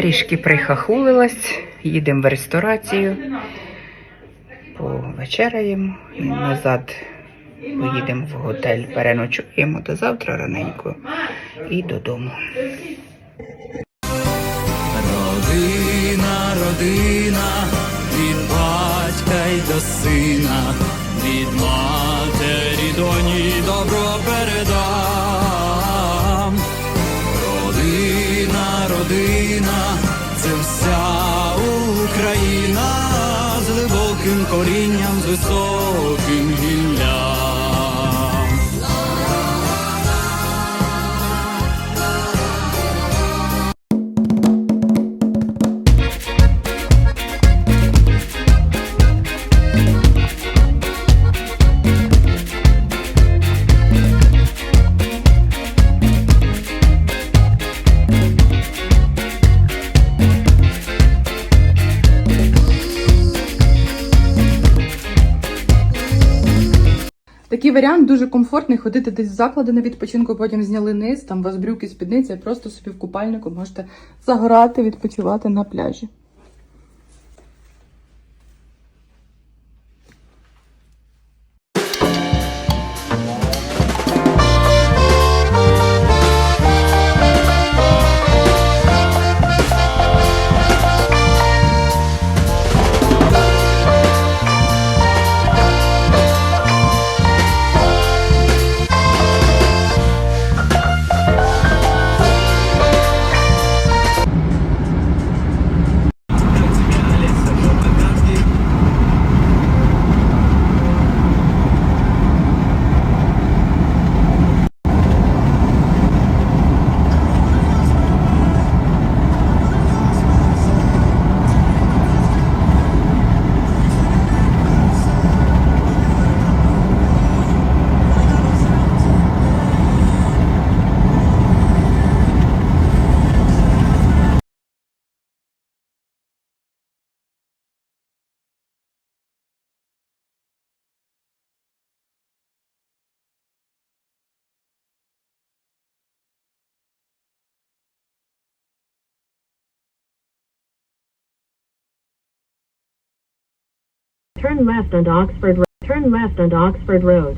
Трішки прихахулилась, їдемо в ресторацію, повечеряємо і назад поїдемо в готель, переночуємо до завтра раненько і додому. Родина, родина, від батька й до сина, Україна з глибоким корінням, з високим гіллям. Такий варіант дуже комфортний. Ходити десь в заклади на відпочинку, потім зняли низ, там у вас брюки, спідниця, і просто собі в купальнику можете загорати, відпочивати на пляжі. Turn left onto Oxford. Ro- Turn left onto Oxford Road.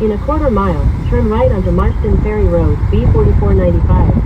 In a quarter mile, turn right onto Marston Ferry Road, B4495.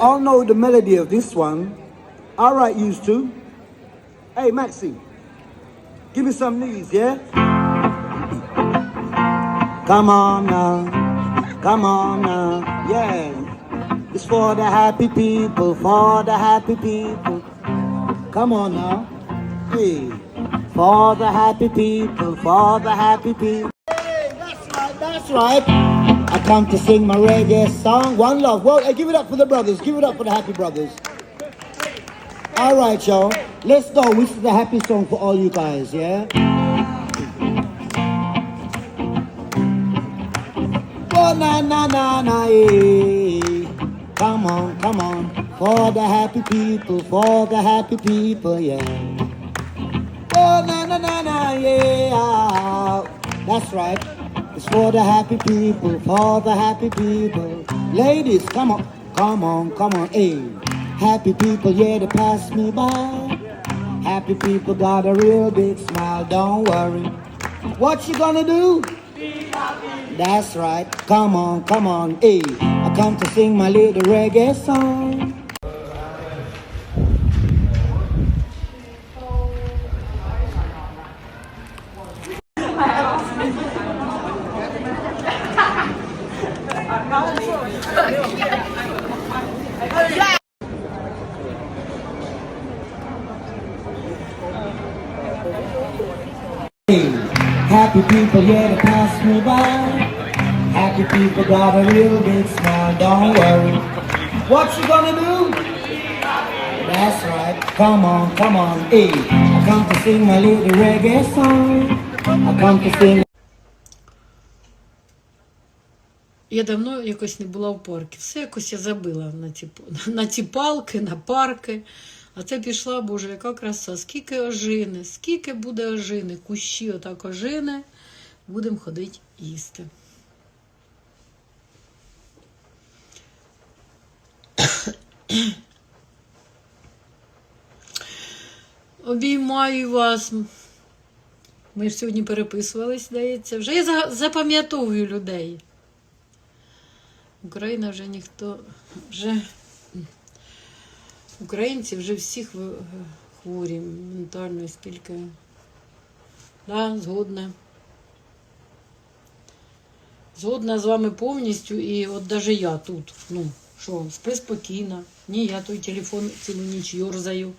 All know the melody of this one. All right, used to. Hey, Maxie, give me some knees, yeah? Come on now, come on now, yeah. It's for the happy people, for the happy people. Come on now, hey. For the happy people, for the happy people. Hey, that's right, that's right. I come to sing my reggae song, One Love. Well, hey, give it up for the brothers, give it up for the happy brothers. All right, y'all. Let's go. This is the happy song for all you guys, yeah? Oh, na, na, na, na, eh. Come on, come on. For the happy people, for the happy people, yeah. Oh, na, na, na, na, yeah. That's right. It's for the happy people, for the happy people. Ladies, come on, come on, come on, hey. Happy people, yeah, they pass me by. Happy people got a real big smile, don't worry. What you gonna do? That's right. Come on, come on, hey. I come to sing my little reggae song. Happy people, yeah, they pass me by. Happy people got a real big smile, don't worry. What you gonna do? That's right. Come on, come on, hey. I come to sing my little reggae song. I come to sing. Я давно якось не була в парку. Все якось я забила на ці, на ці палки, на парки. А це пішла, Боже, яка краса. Скільки ожини, скільки буде ожини, кущі отак ожини. Будемо ходити їсти. Обіймаю вас. Ми ж сьогодні переписувались, здається. Вже я запам'ятовую людей. Україна вже ніхто, вже українці вже всіх хворі ментально, скільки. Да, згодна. Згодна з вами повністю, і от навіть я тут. Ну, що, спи спокійно. Ні, я той телефон цілу ніч йорзаю.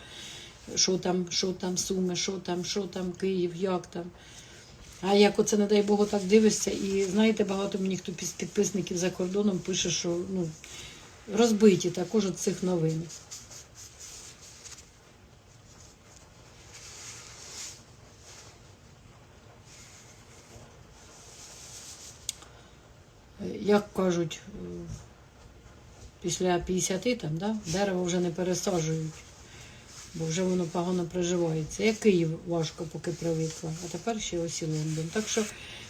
Що там, що там, Суми, що там, що там, Київ, як там. А як оце, не дай Богу, так дивишся, і знаєте, багато мені хто підписників за кордоном пише, що ну, розбиті також від цих новин. Як кажуть, е, після 50 там, да, дерево вже не пересаджують, бо вже воно погано приживається. Я Київ важко поки привикла, а тепер ще ось Лондон. Так що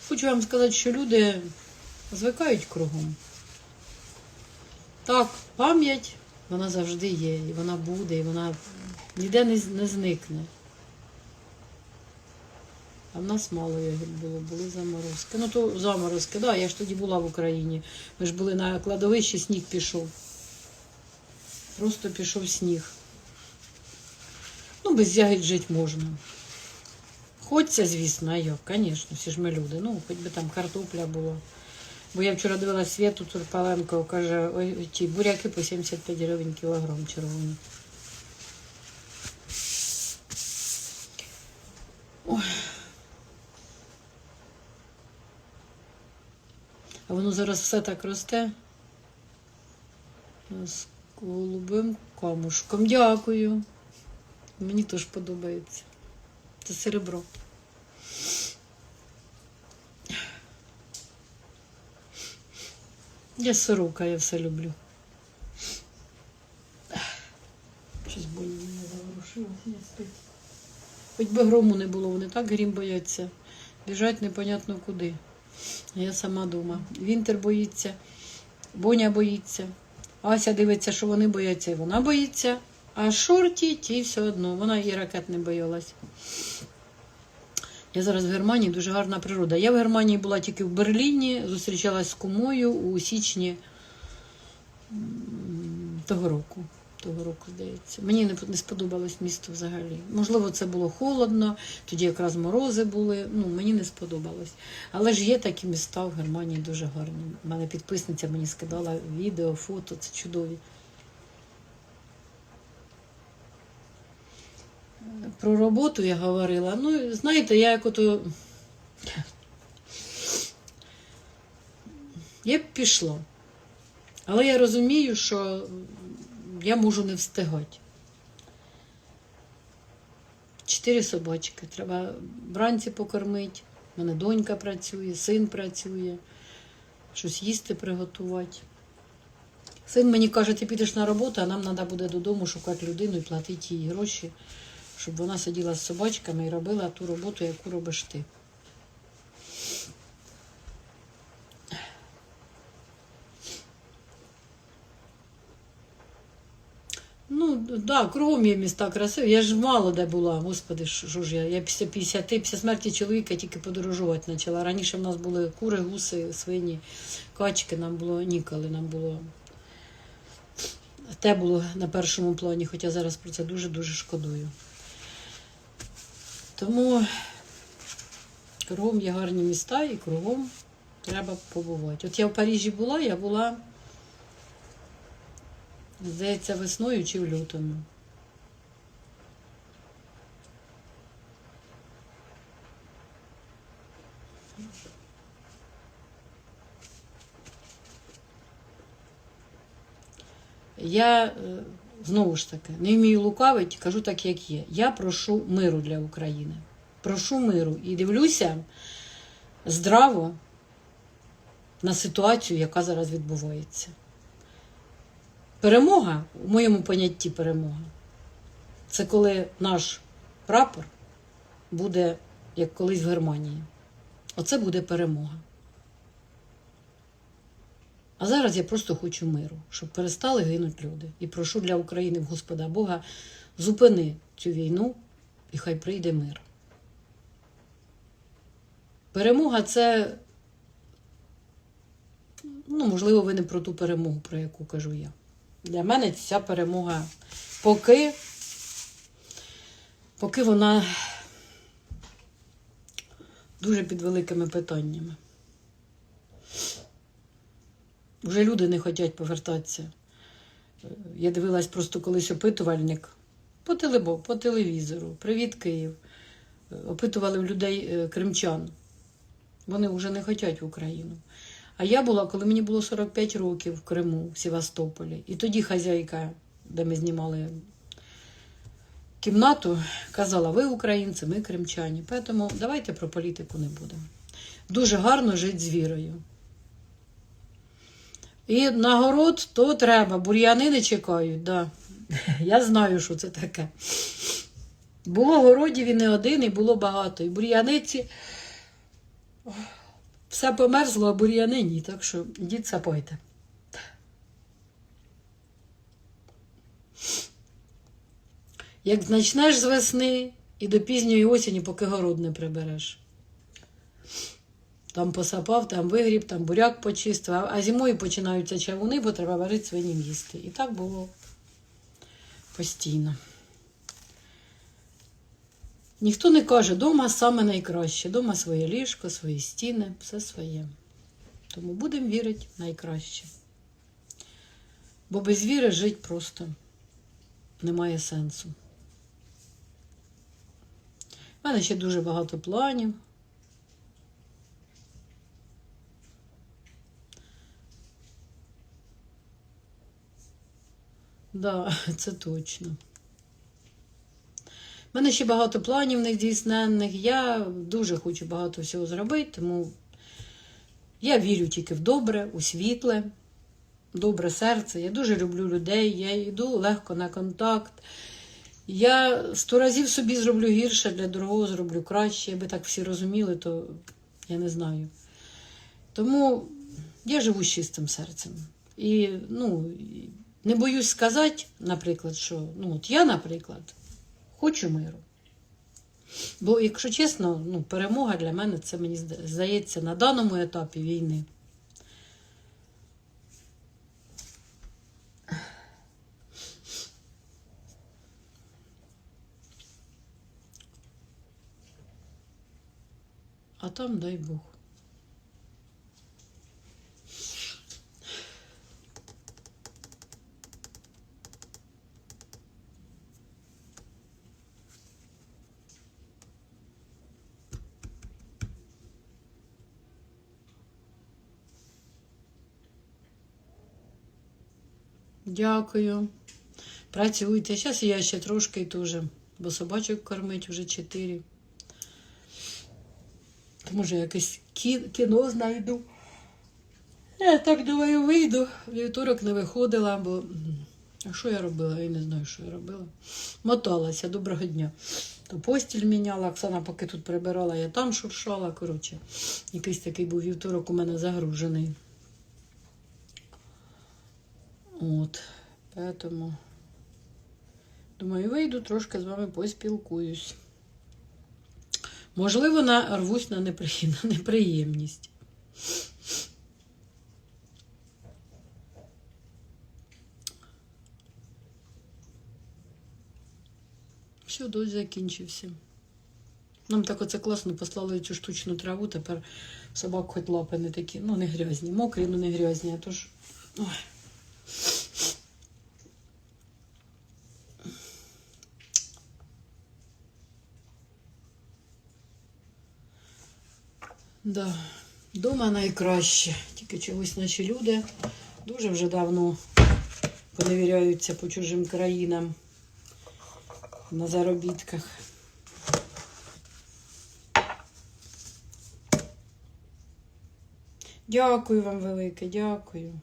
хочу вам сказати, що люди звикають кругом. Так, пам'ять, вона завжди є, і вона буде, і вона ніде не зникне. А в нас мало ягід було, були заморозки. Ну то заморозки, так, да, я ж тоді була в Україні. Ми ж були на кладовищі, сніг пішов. Просто пішов сніг. Ну, без ягід жити можна. Хочеться, звісно, а звісно, всі ж ми люди. Ну, хоч би там картопля була. Бо я вчора дивилася Світу Турпаленко, каже, ой, ті буряки по 75 гривень кілограм червоні. А воно зараз все так росте. З голубим камушком. Дякую. Мені теж подобається. Це серебро. Я сорока, я все люблю. Щось больно мене заворушилося, не спить. Хоч би грому не було, вони так грім бояться. Біжать непонятно куди. Я сама дома. Вінтер боїться, Боня боїться. Ася дивиться, що вони бояться, і вона боїться. А шорті ті все одно. Вона і ракет не боялась. Я зараз в Германії, дуже гарна природа. Я в Германії була тільки в Берліні, зустрічалась з кумою у січні Того року. Того року, здається. Мені не, сподобалось місто взагалі. Можливо, це було холодно, тоді якраз морози були. Ну, мені не сподобалось. Але ж є такі міста в Германії дуже гарні. У мене підписниця мені скидала відео, фото, це чудові. Про роботу я говорила. Ну, знаєте, я як ото. Я б пішла. Але я розумію, що я можу не встигати. Чотири собачки. Треба вранці покормити. У мене донька працює, син працює, щось їсти приготувати. Син мені каже, ти підеш на роботу, а нам треба буде додому шукати людину і платити їй гроші, щоб вона сиділа з собачками і робила ту роботу, яку робиш ти. Ну, да, кругом є міста красиві. Я ж мало де була, господи, що ж я. Я після 50, після смерті чоловіка тільки подорожувати почала. Раніше в нас були кури, гуси, свині, качки, нам було ніколи, нам було. Те було на першому плані, хоча зараз про це дуже-дуже шкодую. Тому кругом є гарні міста і кругом треба побувати. От я в Парижі була, я була. Здається, весною чи в лютому. Я е, знову ж таки не вмію лукавити, кажу так, як є. Я прошу миру для України. Прошу миру і дивлюся здраво на ситуацію, яка зараз відбувається. Перемога, у моєму понятті перемога, це коли наш прапор буде, як колись в Германії. Оце буде перемога. А зараз я просто хочу миру, щоб перестали гинути люди. І прошу для України в Господа Бога, зупини цю війну і хай прийде мир. Перемога це, ну, можливо, ви не про ту перемогу, про яку кажу я. Для мене ця перемога поки, поки вона дуже під великими питаннями. Вже люди не хочуть повертатися. Я дивилась просто колись опитувальник по, телебо, по телевізору. Привіт, Київ. Опитували людей е, кримчан. Вони вже не хочуть в Україну. А я була, коли мені було 45 років в Криму, в Севастополі. І тоді хазяйка, де ми знімали кімнату, казала: ви українці, ми кримчані. Тому давайте про політику не будемо. Дуже гарно жити з вірою. І нагород то треба, бур'яни не чекають, да. Я знаю, що це таке. Було городів і не один, і було багато. І бур'яниці все померзло, а бур'яни ні. Так що йдіть сапойте. Як почнеш з весни і до пізньої осені, поки город не прибереш. Там посапав, там вигріб, там буряк почистив, а- зимою починаються чавуни, бо треба варити свинім їсти. І так було постійно. Ніхто не каже, дома саме найкраще. Дома своє ліжко, свої стіни, все своє. Тому будемо вірити найкраще. Бо без віри жити просто немає сенсу. У мене ще дуже багато планів. Да, це точно. У мене ще багато планів нездійсненних. Я дуже хочу багато всього зробити, тому я вірю тільки в добре, у світле, добре серце. Я дуже люблю людей, я йду легко на контакт. Я сто разів собі зроблю гірше, для другого зроблю краще. Якби так всі розуміли, то я не знаю. Тому я живу з чистим серцем. І ну, не боюсь сказати, наприклад, що ну, от я, наприклад, Хочу миру. Бо, якщо чесно, ну, перемога для мене це мені здається на даному етапі війни. А там дай Бог. Дякую. Працюйте. Зараз я ще трошки теж, бо собачок кормить вже чотири. Може якесь кіно знайду. Я так думаю, вийду. Вівторок не виходила, бо. А що я робила? Я не знаю, що я робила. Моталася, доброго дня. То постіль міняла, Оксана поки тут прибирала, я там шуршала. Коротше, якийсь такий був вівторок у мене загружений. От. Поэтому, думаю, вийду, трошки з вами поспілкуюсь. Можливо, нарвусь на неприєм- на неприємність. Все, дощ закінчився. Нам так оце класно послали цю штучну траву, тепер собак хоч лапи не такі, ну не грязні, мокрі, ну не грязні, а то ж. Ой. Да. Дома найкраще. Тільки чогось наші люди дуже вже давно поневіряються по чужим країнам на заробітках. Дякую вам велике, дякую.